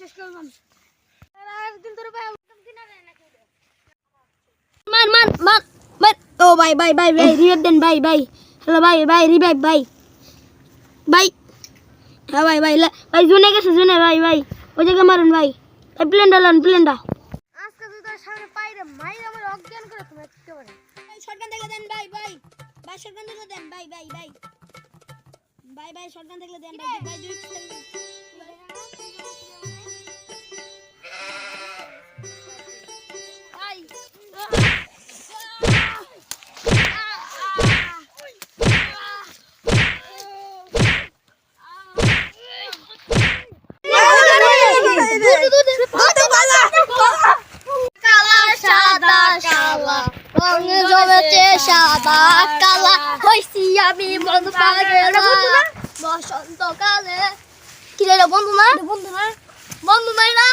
শেষ করলাম আর দিন তোর ভাই মান মান মান মান ও ভাই ভাই ভাই ভাই রিভাইভ দেন ভাই ভাই। হ্যালো ভাই ভাই রিভাইভ ভাই। ভাই। হ্যাঁ ভাই ভাই ভাই জুনে গেছে জুনে ভাই ভাই। ওই জায়গায় মারুন ভাই। ভাই প্লেনটা লন প্লেনটা আজকে তুই তোর সামনে পাইরে মাইরে আমার অজ্ঞান করে তুমি একেবারে শটগান দেখলে দেন ভাই ভাই। ভাই শটগান দেখলে দেন ভাই ভাই ভাই। ভাই ভাই শটগান দেখলে দেন ভাই ভাই ভাই হইছি আমি বন্ধু পাগেলা বসন্তকালে কি রে বন্ধু না বন্ধু না বন্ধু নাই না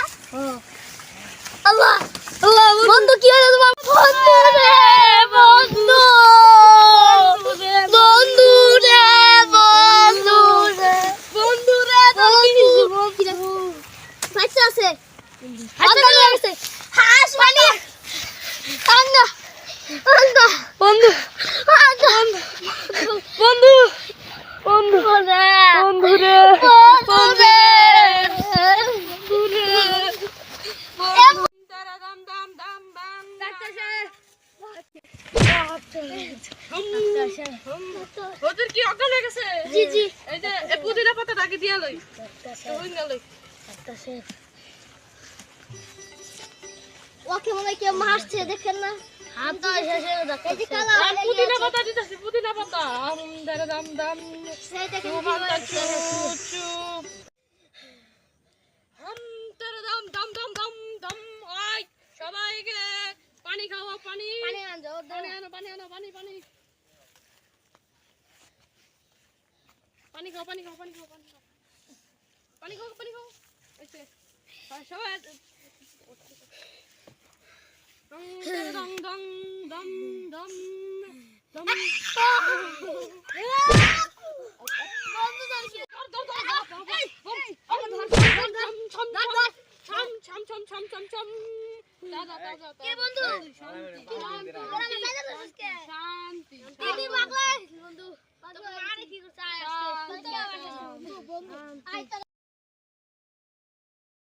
আল্লাহ আল্লাহ বন্ধু কি হলো তোমার বন্ধু বন্ধু রে বন্ধু রে বন্ধু রে বন্ধু বাচ্চা আছে হাঁস আছে হাঁস মানে আঙ্গা আঙ্গা বন্ধু আঙ্গা বন্ধু বন্ধু বন্ধু রে বন্ধু ওদের কি অজ্ঞান হয়ে গেছে? জি জি। এই যে পুদিনা পাতা তাকে দিয়া লই। গেল ওকে মনে হয় কেউ মারছে দেখেন না। সবাইকে পানি খাওয়া পানি। পানি আনজো পানি আনো পানি আনো পানি পানি। পানি খাও পানি খাও পানি খাও পানি খাও। পানি খাও পানি খাও। সবাই বন্ধু